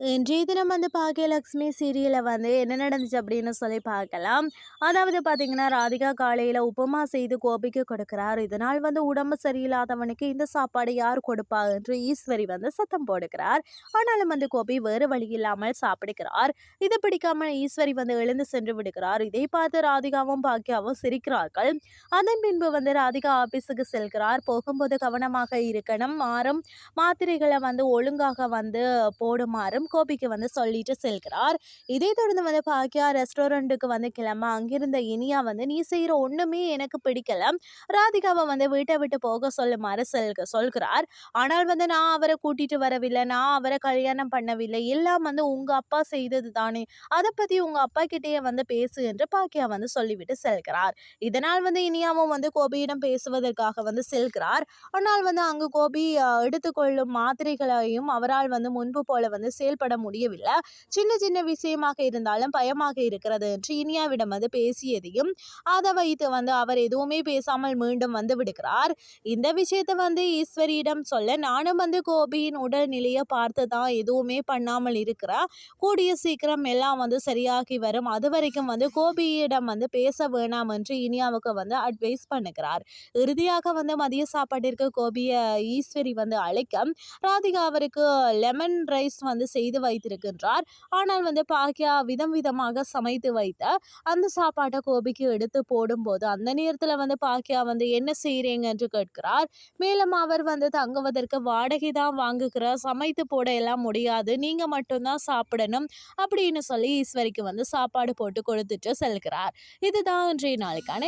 இன்றைய தினம் வந்து பாக்கியலட்சுமி சீரியலில் வந்து என்ன நடந்துச்சு அப்படின்னு சொல்லி பார்க்கலாம். அதாவது பார்த்தீங்கன்னா ராதிகா காலையில் உப்புமா செய்து கோபிக்கு கொடுக்குறாரு. இதனால் வந்து உடம்பு சரியில்லாதவனுக்கு இந்த சாப்பாடு யார் கொடுப்பா என்று ஈஸ்வரி வந்து சத்தம் போடுகிறார். ஆனாலும் வந்து கோபி வேறு வழி இல்லாமல் சாப்பிடுகிறார். இது பிடிக்காமல் ஈஸ்வரி வந்து எழுந்து சென்று விடுகிறார். இதை பார்த்து ராதிகாவும் பாக்கியாவும் சிரிக்கிறார்கள். அதன் பின்பு வந்து ராதிகா ஆபீஸுக்கு செல்கிறார். போகும்போது கவனமாக இருக்கணும். மாறும். மாத்திரைகளை வந்து ஒழுங்காக வந்து போடுமாறும் கோபிக்கு வந்து சொல்லிட்டு செல்கிறார். இதே தொடர்ந்து வந்து பாக்கியா ரெஸ்டாரண்ட்டுக்கு வந்து கிளம்ப அங்கிருந்த இனியா வந்து நீ செய்கிற ஒன்றுமே எனக்கு பிடிக்கல. ராதிகாவை வந்து வீட்டை விட்டு போக சொல்லுமாறு செல்க சொல்கிறார். ஆனால் வந்து நான் அவரை கூட்டிட்டு வரவில்லை. நான் அவரை கல்யாணம் பண்ணவில்லை. எல்லாம் வந்து உங்க அப்பா செய்தது தானே. அதை பத்தி உங்க அப்பா கிட்டேயே வந்து பேசு என்று பாக்கியா வந்து சொல்லிவிட்டு செல்கிறார். இதனால் வந்து இனியாவும் வந்து கோபியிடம் பேசுவதற்காக வந்து செல்கிறார். ஆனால் வந்து அங்கு கோபி எடுத்துக்கொள்ளும் மாத்திரைகளையும் அவரால் வந்து முன்பு போல வந்து செயல்பட முடியவில்லை. சின்ன சின்ன விஷயமாக இருந்தாலும் பயமாக இருக்கிறது என்று இனியாவிடம் வந்து பேசியதையும் அதை வைத்து வந்து அவர் எதுவுமே பேசாமல் மீண்டும் வந்து விடுகிறார். இந்த விஷயத்தை வந்து ஈஸ்வரியிடம் சொல்ல நானும் வந்து கோபியின் உடல் நிலையை பார்த்து தான் எதுவுமே பண்ணாமல் இருக்கிறேன். கூடிய சீக்கிரம் எல்லாம் வந்து சரியாகி வரும். அது வரைக்கும் வந்து கோபியிடம் வந்து பேச வேணாம் என்று இனியாவுக்கு வந்து அட்வைஸ் பண்ணுகிறார். இறுதியாக வந்து மதிய சாப்பாட்டிற்கு கோபியை ஈஸ்வரி வந்து அழைக்க ராதிகா அவருக்கு லெமன் ரைஸ் வந்து செய்து வைத்திருக்கின்றார். ஆனால் வந்து பாக்கியா விதம் விதமாக சமைத்து வைத்த அந்த சாப்பாட்டை கோபிக்கு எடுத்து போடும்போது அந்த நேரத்தில் வந்து பாக்கியா வந்து என்ன செய்கிறீங்க என்று கேட்கிறார். மேலும் அவர் வந்து தங்குவதற்கு வாடகை தான் வாங்குகிறார். சமைத்து போட எல்லாம் முடியாது. நீங்கள் மட்டும்தான் சாப்பிடணும் அப்படின்னு சொல்லி ஈஸ்வரிக்கு வந்து சாப்பாடு போட்டு கொடுத்துட்டு செல்கிறார். இதுதான் இன்றைய நாளைக்கான.